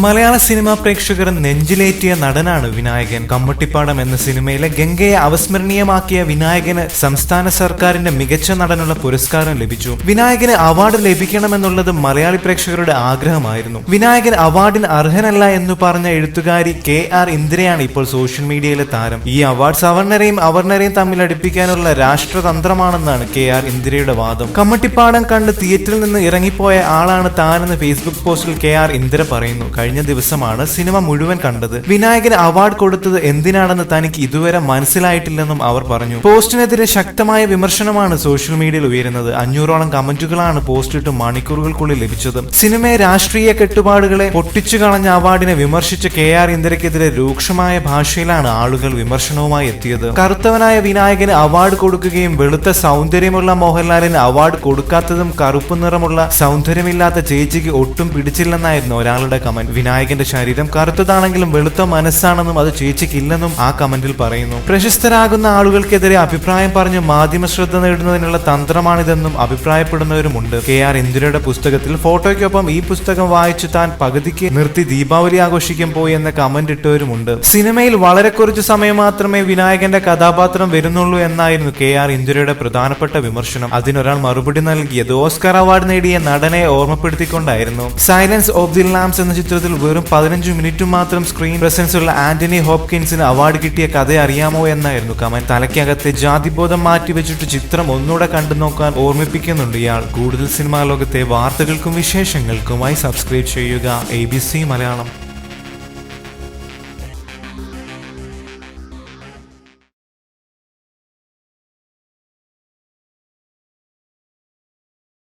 മലയാള cinema പ്രേക്ഷകർ നെഞ്ചിലേറ്റിയ നടനാണ് വിനായകൻ. കമ്മട്ടിപ്പാടം എന്ന സിനിമയിലെ ഗംഗയെ അവസ്മരണീയമാക്കിയ വിനായകന് സംസ്ഥാന സർക്കാരിന്റെ മികച്ച നടനുള്ള പുരസ്കാരം ലഭിച്ചു. വിനായകന് അവാർഡ് ലഭിക്കണമെന്നുള്ളത് മലയാളി പ്രേക്ഷകരുടെ ആഗ്രഹമായിരുന്നു. വിനായകൻ അവാർഡിന് അർഹനല്ല എന്ന് പറഞ്ഞ എഴുത്തുകാരി കെ ആർ ഇന്ദിരയാണ് ഇപ്പോൾ സോഷ്യൽ മീഡിയയിലെ താരം. ഈ അവാർഡ് സവർണരെയും അവർണരെയും തമ്മിൽ അടുപ്പിക്കാനുള്ള രാഷ്ട്രതന്ത്രമാണെന്നാണ് കെ ആർ ഇന്ദിരയുടെ വാദം. കമ്മട്ടിപ്പാടം കണ്ട് തിയേറ്ററിൽ നിന്ന് ഇറങ്ങിപ്പോയ ആളാണ് താനെന്ന് ഫേസ്ബുക്ക് പോസ്റ്റിൽ കെ ആർ ഇന്ദിര പറയുന്നു. കഴിഞ്ഞ ദിവസമാണ് സിനിമ മുഴുവൻ കണ്ടത്. വിനായകന് അവാർഡ് കൊടുത്തത് എന്തിനാണെന്ന് തനിക്ക് ഇതുവരെ മനസ്സിലായിട്ടില്ലെന്നും അവർ പറഞ്ഞു. പോസ്റ്റിനെതിരെ ശക്തമായ വിമർശനമാണ് സോഷ്യൽ മീഡിയയിൽ ഉയരുന്നത്. അഞ്ഞൂറോളം കമന്റുകളാണ് പോസ്റ്റ് ഇട്ട് മണിക്കൂറുകൾക്കുള്ളിൽ ലഭിച്ചത്. സിനിമയെ രാഷ്ട്രീയ കെട്ടുപാടുകളെ പൊട്ടിച്ചു കളഞ്ഞ അവാർഡിനെ വിമർശിച്ച കെ ആർ ഇന്ദിരക്കെതിരെ രൂക്ഷമായ ഭാഷയിലാണ് ആളുകൾ വിമർശനവുമായി എത്തിയത്. കറുത്തവനായ വിനായകന് അവാർഡ് കൊടുക്കുകയും വെളുത്ത സൗന്ദര്യമുള്ള മോഹൻലാലിന് അവാർഡ് കൊടുക്കാത്തതും കറുപ്പ് നിറമുള്ള സൗന്ദര്യമില്ലാത്ത ചേച്ചിക്ക് ഒട്ടും പിടിച്ചില്ലെന്നായിരുന്നു ഒരാളുടെ കമന്റ് വിനായകന്റെ ശരീരം കറുത്തതാണെങ്കിലും വെളുത്ത മനസ്സാണെന്നും അത് ചേച്ചിക്കില്ലെന്നും ആ കമന്റിൽ പറയുന്നു. പ്രശസ്തരാകുന്ന ആളുകൾക്കെതിരെ അഭിപ്രായം പറഞ്ഞ് മാധ്യമ ശ്രദ്ധ നേടുന്നതിനുള്ള തന്ത്രമാണിതെന്നും അഭിപ്രായപ്പെടുന്നവരുമുണ്ട്. കെ ആർ ഇന്ദിരയുടെ പുസ്തകത്തിൽ ഫോട്ടോയ്ക്കൊപ്പം ഈ പുസ്തകം വായിച്ചു താൻ പകുതിക്ക് നിർത്തി ദീപാവലി ആഘോഷിക്കാൻ പോയി എന്ന കമന്റ് ഇട്ടവരുമുണ്ട്. സിനിമയിൽ വളരെ കുറച്ച് സമയം മാത്രമേ വിനായകന്റെ കഥാപാത്രം വരുന്നുള്ളൂ എന്നായിരുന്നു കെ ആർ ഇന്ദിരയുടെ പ്രധാനപ്പെട്ട വിമർശനം. അതിനൊരാൾ മറുപടി നൽകിയത് ഓസ്കർ അവാർഡ് നേടിയ നടനെ ഓർമ്മപ്പെടുത്തിക്കൊണ്ടായിരുന്നു. സൈലൻസ് ഓഫ് ദി ലാംസ് എന്ന ചിത്രത്തിൽ വെറും പതിനഞ്ച് മിനിറ്റ് മാത്രം സ്ക്രീൻ പ്രസൻസ് ഉള്ള ആന്റണി ഹോപ്കിൻസിന് അവാർഡ് കിട്ടിയ കഥ അറിയാമോ എന്നായിരുന്നു കമൻ തലയ്ക്കകത്തെ ജാതിബോധം മാറ്റിവെച്ചിട്ട് ചിത്രം ഒന്നുകൂടെ കണ്ടു നോക്കാൻ ഓർമ്മിപ്പിക്കുന്നുണ്ട് ഇയാൾ. കൂടുതൽ സിനിമാ ലോകത്തെ വാർത്തകൾക്കും വിശേഷങ്ങൾക്കുമായി സബ്സ്ക്രൈബ് ചെയ്യുക. എ മലയാളം.